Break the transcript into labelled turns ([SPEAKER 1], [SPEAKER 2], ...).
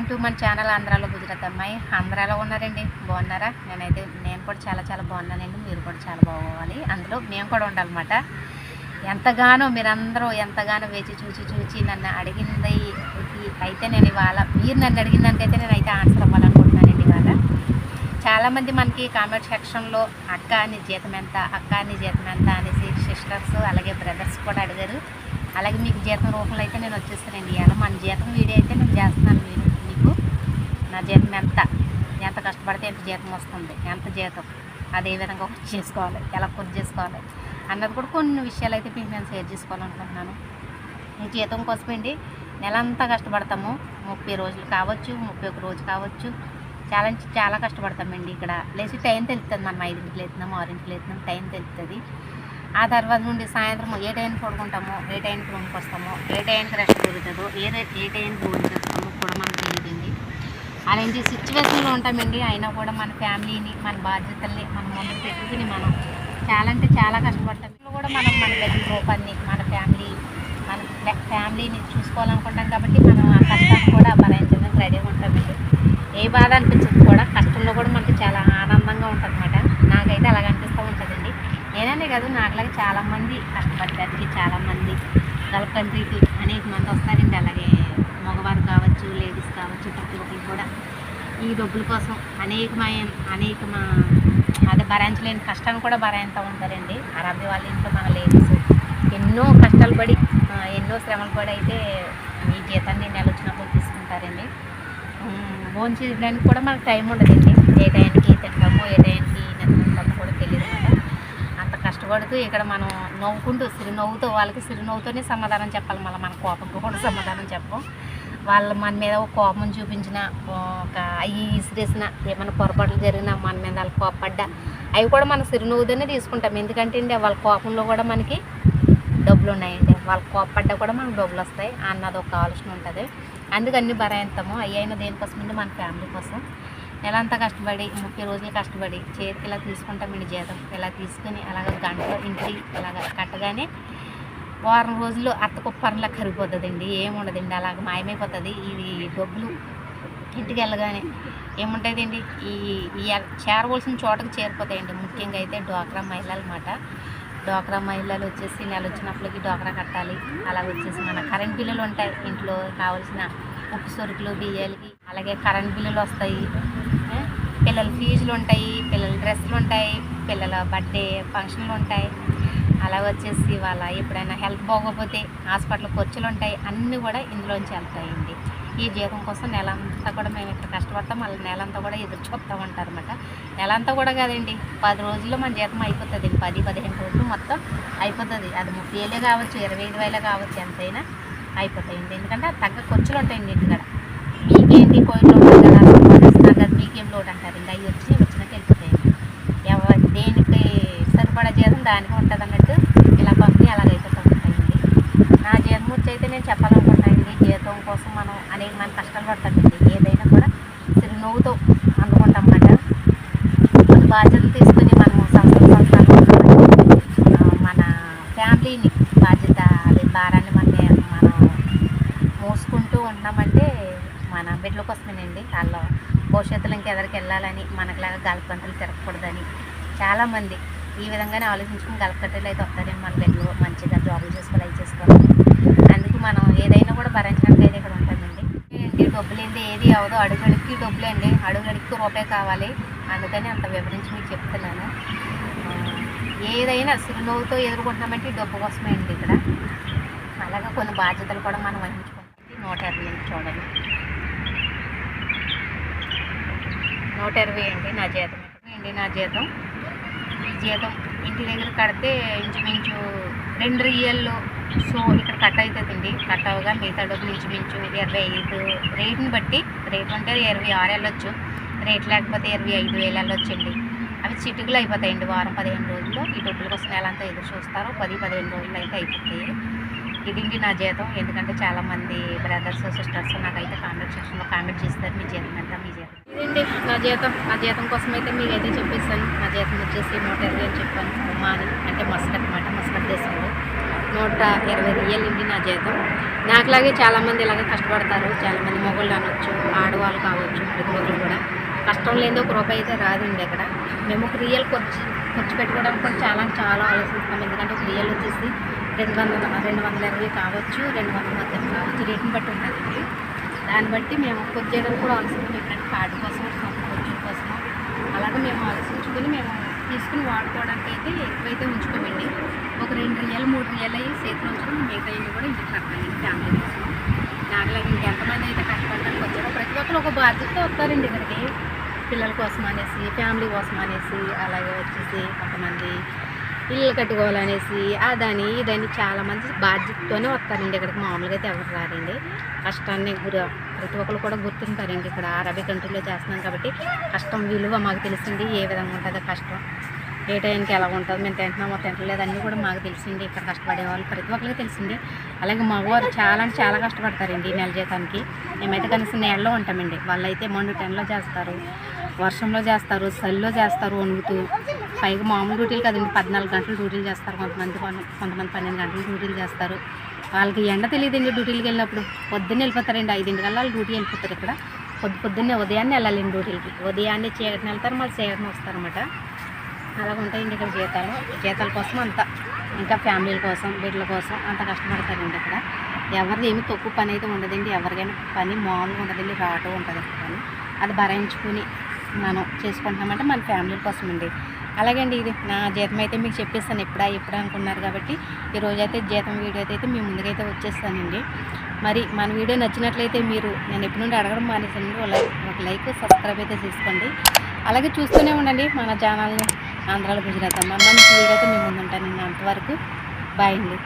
[SPEAKER 1] Welcome to మన channel ఆంధ్రాలో గుజరాత్ అమ్మాయి. ఆంధ్రాలో ఉన్నారండి. బాగున్నారా? నేనైతే నేను కూడా చాలా చాలా బాగున్నానండి. మీరు కూడా చాలా బాగోవాలి. అందులో మేము కూడా ఉండాలన్నమాట. ఎంతగానో మీరందరూ ఎంతగానో వేచి చూచి చూచి నన్ను అడిగింది. అయితే నేను ఇవాళ మీరు నన్ను అడిగిందంటే నేను అయితే ఆన్సర్ అవ్వాలనుకుంటున్నానండి ఇవాళ. చాలామంది మనకి కామెంట్ సెక్షన్లో అక్క నీ జీతం ఎంత అక్క నీ జీతం ఎంత అనేసి సిస్టర్స్ అలాగే బ్రదర్స్ కూడా అడిగారు. అలాగే మీకు జీతం రూపంలో అయితే నేను వచ్చేస్తానండి. ఇవాళ మన జీతం వీడియో అయితే నేను చేస్తున్నాను మీరు మీకు జీతం ఎంత? ఎంత కష్టపడితే ఎంత జీతం వస్తుంది? ఎంత జీతం? అదే విధంగా ఖర్చు చేసుకోవాలి? ఎలా ఖర్చు చేసుకోవాలి? అన్నది కూడా కొన్ని విషయాలు అయితే మీకు నేను షేర్ చేసుకోవాలనుకుంటున్నాను. ఈ జీతం కోసమండి నెలంతా కష్టపడతాము. ముప్పై రోజులు కావచ్చు ముప్పై ఒక రోజు కావచ్చు. చాలా చాలా కష్టపడతామండి ఇక్కడ. లేచి టైం తెలుస్తుంది మనం ఐదింటికి లేతున్నాము ఆరింటికి లేతున్నాము టైం తెలుస్తుంది. ఆ తర్వాత నుండి సాయంత్రం ఏ టైంకి పడుకుంటామో ఏ టైంకి రూమ్కి వస్తామో ఏ టైంకి రెస్ట్ దొరుకుతుందో ఏ ఏ టైంకి భోజనం చేస్తామో కూడా మనకు తెలియదండి. అలాంటి సిచ్యువేషన్లో ఉంటామండి. అయినా కూడా మన ఫ్యామిలీని మన బాధ్యతల్ని మన ముందు పెట్టుకుని మనం చాలా అంటే చాలా కష్టపడతాం. కూడా మనం మన దగ్గర రూపాన్ని మన ఫ్యామిలీ మన ఫ్యామిలీని చూసుకోవాలనుకుంటాం కాబట్టి మనం ఆ కష్టాన్ని కూడా భరించడానికి రెడీగా ఉంటామండి. ఏ బాధ అనిపించదు కూడా. కష్టంలో కూడా మనకి చాలా ఆనందంగా ఉంటుందన్నమాట. నాకైతే అలాగ అనిపిస్తూ ఉంటుందండి. నేననే కాదు నాకులాగా చాలామంది కష్టపడడానికి చాలామంది గల్ఫ్ కంట్రీకి అనేక మంది వస్తారండి. అలాగే మగవారు కావచ్చు లేడీస్ కావచ్చు ప్రతి ఒక్కరు కూడా ఈ డబ్బుల కోసం అనేకమైన అనేక అది అదే భరించలేని కష్టాన్ని కూడా భరాయిస్తూ ఉంటారండి. అరబ్బీ వాళ్ళ ఇంట్లో మన లేడీస్ ఎన్నో కష్టాలు పడి ఎన్నో శ్రమలు పడి అయితే ఈ జీతాన్ని నెల వచ్చినప్పుడు తీసుకుంటారండి ఫోన్ చేయడానికి కూడా మనకు టైం ఉండదండి. ఏ టైంకి తింటామో ఏ టైంకి నిద్రపోతామో కూడా తెలియదు అంత కష్టపడుతూ ఇక్కడ మనం నవ్వుకుంటూ సిరినవ్వుతో వాళ్ళకి సిరినవ్వుతోనే సమాధానం చెప్పాలి. మళ్ళీ మన కోపంకు కూడా సమాధానం చెప్పం. వాళ్ళు మన మీద ఒక కోపం చూపించిన ఒక అయ్యి ఇసిరేసిన ఏమైనా పొరపాట్లు జరిగినా మన మీద వాళ్ళు కోపడ్డా అవి కూడా మనం చిరునవ్వుతోనే తీసుకుంటాం. ఎందుకంటే అండి వాళ్ళ కోపంలో కూడా మనకి డబ్బులు ఉన్నాయండి. వాళ్ళ కోపడ్డా కూడా మనకు డబ్బులు వస్తాయి. అన్నది ఒక ఆలోచన ఉంటుంది. అందుకు అన్ని భరాయిస్తాము అవి అయినా దేనికోసమండి మన ఫ్యామిలీ కోసం. నెలంతా కష్టపడి ముప్పై రోజులు కష్టపడి చేతికి ఇలా తీసుకుంటామండి జీతం. ఇలా తీసుకుని అలాగ గంటలో ఇంటికి ఇలాగ కట్టగానే వారం రోజులు అత్త కుప్పరంలా కరిగిపోతుందండి. ఏముండదండి అలాగ మాయమైపోతుంది. ఇది డబ్బులు ఇంటికి వెళ్ళగానే ఏముంటుందండి ఈ ఈ చేరవలసిన చోటకు చేరిపోతాయండి. ముఖ్యంగా అయితే డ్వాక్రా మహిళలు అన్నమాట డ్వాక్రా మహిళలు వచ్చేసి నెల వచ్చినప్పటికి డ్వాక్రా కట్టాలి. అలా వచ్చేసి మన కరెంట్ బిల్లులు ఉంటాయి. ఇంట్లో కావాల్సిన ఉప్పు సరుకులు బియ్యాలకి అలాగే కరెంట్ బిల్లులు వస్తాయి. పిల్లల ఫీజులు ఉంటాయి పిల్లల డ్రెస్సులు ఉంటాయి పిల్లల బర్త్డే ఫంక్షన్లు ఉంటాయి. అలా వచ్చేసి వాళ్ళ ఎప్పుడైనా హెల్త్ బాగోకపోతే హాస్పిటల్ ఖర్చులు ఉంటాయి అన్నీ కూడా ఇందులోంచి వెళ్తాయండి. ఈ జీతం కోసం నెల అంతా కూడా మేము ఇక్కడ కష్టపడతాం మళ్ళీ నెలంతా కూడా ఎదురు చూస్తూ ఉంటారు అనమాట నెలంతా కూడా కాదండి పది రోజుల్లో మన జీతం అయిపోతుంది పది పదిహేను రోజులు మొత్తం అయిపోతుంది. అది ముప్పై వేలే కావచ్చు ఇరవై ఐదు వేలే కావచ్చు ఎంతైనా అయిపోతాయండి. ఎందుకంటే అది తగ్గ ఖర్చులు ఉంటాయండి ఇంటికాడ మీకేంటి కోయిల్లో కదా మీకేం లోటు అంటారు? ఇంకా అవి వచ్చి వచ్చినాక వెళ్ళిపోతాయండి ఎవరి దేనికి మన జీతం దానికి ఉంటుంది అన్నట్టు ఇలా పంపి అలాగైపోతూ ఉంటాయండి నా జీతం గురించి అయితే నేను చెప్పాలనుకుంటానండి జీతం కోసం మనం అనేక మంది కష్టాలు పడతామండి ఏదైనా కూడా చిరునవ్వుతో అందుకుంటాం అన్నమాట బాధ్యతలు తీసుకుని మనం సంవత్సరం సంవత్సరాలు మన ఫ్యామిలీని బాధ్యత అది భారాన్ని మన మనం మోసుకుంటూ ఉన్నామంటే మన బిడ్డల కోసమేనండి. వాళ్ళ భవిష్యత్తులో ఇంకెదరికి వెళ్ళాలని మనకులాగా గల్ఫ్ తిరగకూడదని చాలామంది ఈ విధంగానే ఆలోచించుకుని కలకట్టలు అయితే వస్తారేమో మన బిడ్డలు మంచిగా జాబులు చేసుకోవాలి అవి చేసుకోవాలి అందుకు మనం ఏదైనా కూడా భరించడానికి అయితే ఇక్కడ ఉంటుందండి ఏంటి డబ్బులు ఏంటి ఏది అవదో అడుగడికి డబ్బులు అండి. అడుగడికి రూపాయి కావాలి. అందుకని అంత వివరించి మీకు చెప్తున్నాను. ఏదైనా చిరునవ్వుతో ఎదుర్కొంటున్నామంటే డబ్బు కోసమే అండి ఇక్కడ. అలాగే కొన్ని బాధ్యతలు కూడా మనం వహించుకుంటాం. నూట ఇరవై చూడండి. నూట ఇరవై అండి నా జీతం. అండి నా జీతం. జీతం ఇంటి దగ్గర కడితే ఇంచుమించు రెండు రియల్లో సో ఇక్కడ కట్ అవుతుందండి కట్ అవగా మిగతా డబ్బులు ఇంచుమించు ఇరవై ఐదు రేటుని బట్టి రేట్ అంటే ఇరవై ఆరు వెళ్ళొచ్చు. రేట్ లేకపోతే ఇరవై ఐదు వేలు వెళ్ళొచ్చండి. అవి చిటుకులు అయిపోతాయండి వారం పదిహేను రోజుల్లో. ఈ డబ్బుల కోసం నెలంతా ఎదురు చూస్తారు పది పదిహేను రోజులు అయితే అయిపోతాయి. ఇదిండి నా జీతం. ఎందుకంటే చాలామంది బ్రదర్స్ సిస్టర్స్ నాకైతే కామెంట్ సెక్షన్లో కామెంట్ చేస్తారు. మీ జీతం ఎంత మీ జీతం ఇదండి నా జీతం నా జీతం కోసం అయితే మీకు అయితే చెప్పేస్తాను. నా జీతం వచ్చేసి నూట ఇరవై అని చెప్పాను. మాని అంటే మస్కట్ అనమాట మస్కట్ దేశంలో. నూట ఇరవై రియల్ నా జీతం నాకులాగే చాలామంది ఇలాగే కష్టపడతారు. చాలామంది మొగళ్ళు అనొచ్చు ఆడవాళ్ళు కావచ్చు ప్రతి కూడా. కష్టం లేదో ఒక రూపాయి అయితే రాదండి అక్కడ. మేము ఒక రియల్ ఖర్చు ఖర్చు పెట్టుకోవడానికి కూడా చాలా చాలా ఆలోచిస్తాం. ఎందుకంటే ఒక రియల్ వచ్చేసి రెండు వందల రెండు వందల ఇరవై కావచ్చు రెండు వందల మధ్య కావచ్చు. రేటుని బట్టి ఉంటుందండి దాన్ని బట్టి మేము కొద్ది చేయడానికి కూడా ఆలోచిస్తాం ఎప్పుడైనా కార్డు కోసం కొంచెం కోసం అలాగే మేము ఆలోచించుకుని మేము తీసుకుని వాడుకోవడానికి అయితే ఎక్కువైతే ఉంచుకోమండి ఒక రెండు రియల్ మూడు రియల్ అయ్యి చేతిలో ఉంచుకుని మిగతా ఇల్లు కూడా ఇంటికి కట్టాలి ఫ్యామిలీ కోసం. నాకులాగా ఇంకెంతమంది అయితే కష్టపడడానికి వచ్చారో ప్రతి ఒక్కరు ఒక బాధ్యతతో వస్తారండి ఇక్కడికి. పిల్లల కోసం అనేసి ఫ్యామిలీ కోసం అనేసి అలాగే వచ్చేసి కొంతమంది ఇల్లు కట్టుకోవాలనేసి అదని ఇదని చాలామంది బాధ్యతతోనే వస్తారండి. ఇక్కడికి మామూలుగా అయితే ఎవరు రారండి. కష్టాన్ని గురి ప్రతి ఒక్కరు కూడా గుర్తుంటారండి. ఇక్కడ అరబీ కంట్రీలో చేస్తున్నాం కాబట్టి కష్టం విలువ మాకు తెలిసింది ఏ విధంగా ఉంటుందో కష్టం? ఏ టైంకి ఎలా ఉంటుంది? మేము తింటున్నామో తింటలేదు అన్నీ కూడా మాకు తెలిసింది ఇక్కడ కష్టపడే వాళ్ళు ప్రతి ఒక్కరికి తెలిసింది అలాగే మగవారు చాలా అంటే చాలా కష్టపడతారండి ఈ నెల జీతానికి. మేమైతే కనీసం నేళ్ళలో ఉంటామండి. వాళ్ళైతే మండు టెన్లో చేస్తారు వర్షంలో చేస్తారు చలిలో చేస్తారు వణుకుతూ పైగా మామూలు డ్యూటీలు కదండి పద్నాలుగు గంటలు డ్యూటీలు చేస్తారు కొంతమంది కొంతమంది పన్నెండు గంటలు డ్యూటీలు చేస్తారు. వాళ్ళకి ఎండ తెలియదండి డ్యూటీలకు వెళ్ళినప్పుడు. పొద్దున్నే వెళ్ళిపోతారండి ఐదింటికల్లా వాళ్ళు డ్యూటీ వెళ్ళిపోతారు ఇక్కడ. పొద్దు పొద్దున్నే ఉదయాన్నే వెళ్ళాలండి డ్యూటీలకి. ఉదయాన్నే చీకటిని వెళ్తారు మళ్ళీ చీకటిని వస్తారనమాట అలాగ ఉంటాయండి ఇక్కడ జీతాలు. జీతాల కోసం అంత. ఇంకా ఫ్యామిలీల కోసం బిడ్డల కోసం అంత కష్టపడతారండి ఇక్కడ ఎవరిది ఏమి తక్కువ పని అయితే ఉండదండి. ఎవరికైనా పని మామూలుగా ఉండదండి రావటం ఉంటుంది పని అది భరించుకుని మనం చేసుకుంటున్నామంటే మన ఫ్యామిలీ కోసం అండి అలాగే అండి ఇది. నా జీతం అయితే మీకు చెప్పేస్తాను. ఎప్పుడా ఎప్పుడు అనుకున్నారు కాబట్టి ఈరోజు అయితే జీతం వీడియో అయితే మీ ముందుకైతే వచ్చేస్తానండి. మరి మన వీడియో నచ్చినట్లయితే మీరు నేను ఎప్పటి నుండి అడగడం మానేసండి ఒక లైక్ ఒక లైక్ సబ్స్క్రైబ్ అయితే చేసుకోండి. అలాగే చూస్తూనే ఉండండి మన ఛానల్ని. ఆంధ్రాలో గుజరాత్ అమ్మ మంచి వీడియో అయితే మీ ముందు ఉంటానండి అంతవరకు బాయ్ అండి.